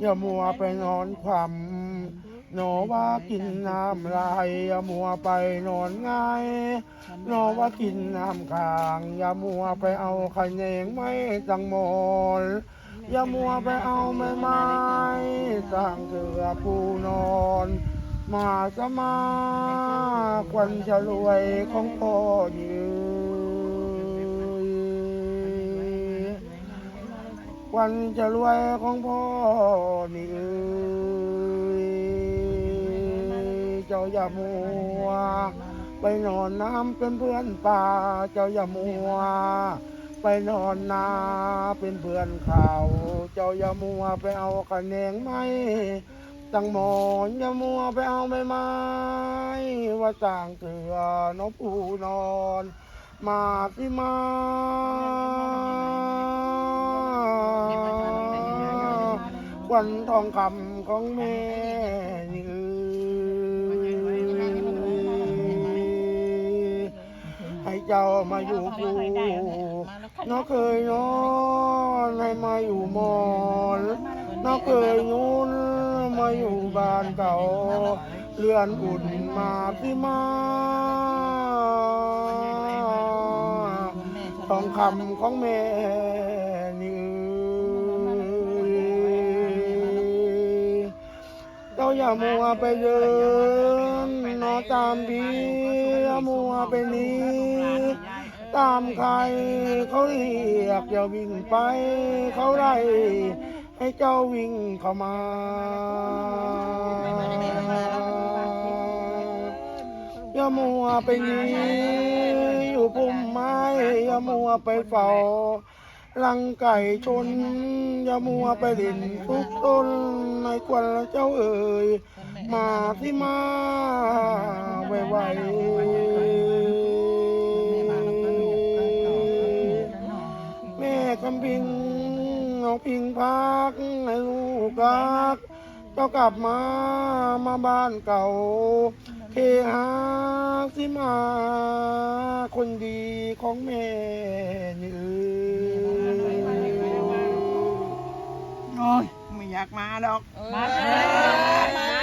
อย่ามัวไปนอนความหนอว่ากินน้ำลายอย่ามัวไปนอนง่ายหนอว่ากินน้ำค้างอย่ามัวไปเอาขะแยงไม่ตังมอนอย่ามัวไปเอาไม้ไม้สร้างเสือปูนอน มาสมาควันจะรวยของพ่อยืน วันจะรวยของพ่อนี่เอ้ยเจ้าอย่ามัว ไปนอนน้ำเป็นเพื่อนป่า เจ้าอย่ามัว ไปนอนนาเป็นเพื่อนเขาเจ้าอย่ามัวไปเอาคะแนงไม้ตั้งหมอนอย่ามัวไปเอาไม้ไม้ว่าสร้างเถือนกปูนอน มาสิมา วันทองคำของแม่นี่เอยให้เจ้ามาอยู่ปูน้อเคยนอนให้มาอยู่มอนน้อเคยยุนมาอยู่บ้านเก่าเรือนอุ่นมาสิมาทองคำของแม่นี่ อย่ามัวไปเดินนอตามพี่อย่ามัวไปนี้ตามใครเขาเรียกอย่าวิ่งไป เขาไล่ให้เจ้าวิ่งเข้ามาอย่ามัวไปนีอยู่พุ่มไม้อย่ามัวไปเฝ้าลังไก่ชนอย่ามัวไปเล่นทุกต้น ในควันเจ้าเอ่ยมาที่มาไวไวๆแม่คำพิงเอาพิงพักให้ลูกรักเจ้ากลับมามาบ้านเก่า เคหาสิมา คนดีของแม่ อยากมาหรอก มา